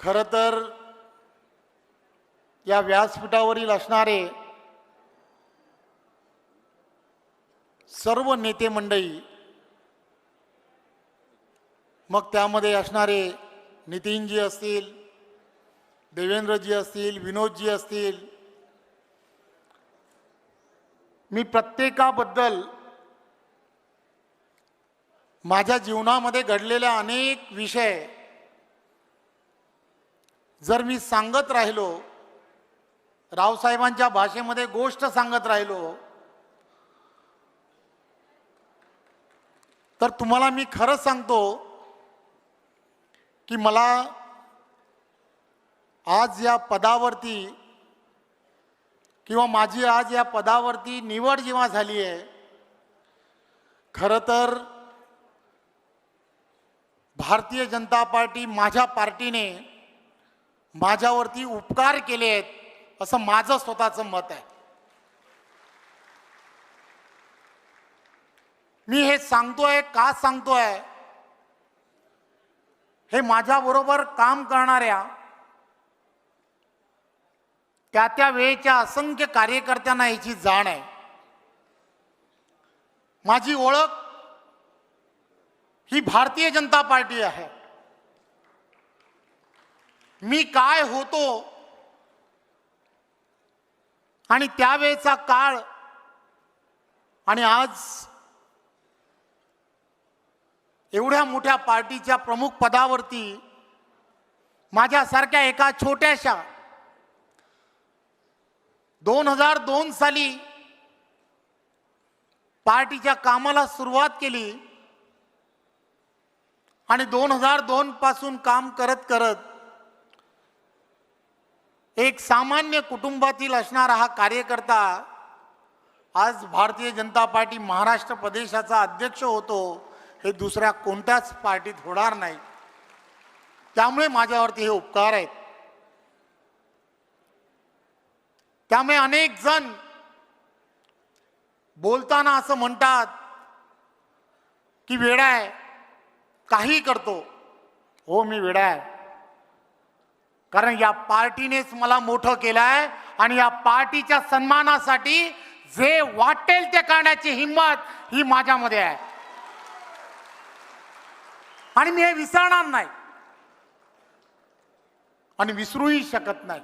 खरं तर या व्यासपीठावरील असणारे सर्व नेते मंडळी मग त्यामध्ये असणारे नितीनजी असतील देवेंद्रजी असतील विनोदजी असतील मी प्रत्येकाबद्दल माझ्या जीवनामध्ये घडलेल्या अनेक विषय जर मी सांगत राहिलो रावसाहेबांच्या भाषेमध्ये गोष्ट सांगत राहिलो तर तुम्हाला मी खरंच सांगतो की मला आज या पदावरती किंवा माझी आज या पदावरती निवड जेव्हा झाली आहे खरं तर भारतीय जनता पार्टी माझ्या पार्टीने माझ्यावरती उपकार केले आहेत असं माझं स्वतःचं मत आहे. मी हे सांगतोय का सांगतोय? हे माझ्याबरोबर काम करणाऱ्या त्या त्या वेळेच्या असंख्य कार्यकर्त्यांना याची जाण आहे. माझी ओळख ही भारतीय जनता पार्टी आहे. मी काय होतो? आणि त्यावेळेचा काळ आणि आज एवढ्या मोठ्या पार्टीच्या प्रमुख पदावरती माझ्यासारख्या एका छोट्याशा दोन हजार दोन साली पार्टीच्या कामाला सुरुवात केली आणि दोन हजार दोन पासून काम करत करत एक सामान्य कुटुंबातील असणारा हा कार्यकर्ता आज भारतीय जनता पार्टी महाराष्ट्र प्रदेशाचा अध्यक्ष होतो हे दुसऱ्या कोणत्याच पार्टीत होणार नाही. त्यामुळे माझ्यावरती हे उपकार आहेत. त्यामुळे अनेक जण बोलताना असं म्हणतात की वेडा आहे काही करतो. हो मी वेडा आहे. कारण या पार्टीनेच मला मोठं केलं आहे आणि या पार्टीच्या सन्मानासाठी जे वाटेल ते करण्याची हिंमत ही माझ्यामध्ये आहे. आणि मी हे विसरणार नाही. आणि विसरूही शकत नाही.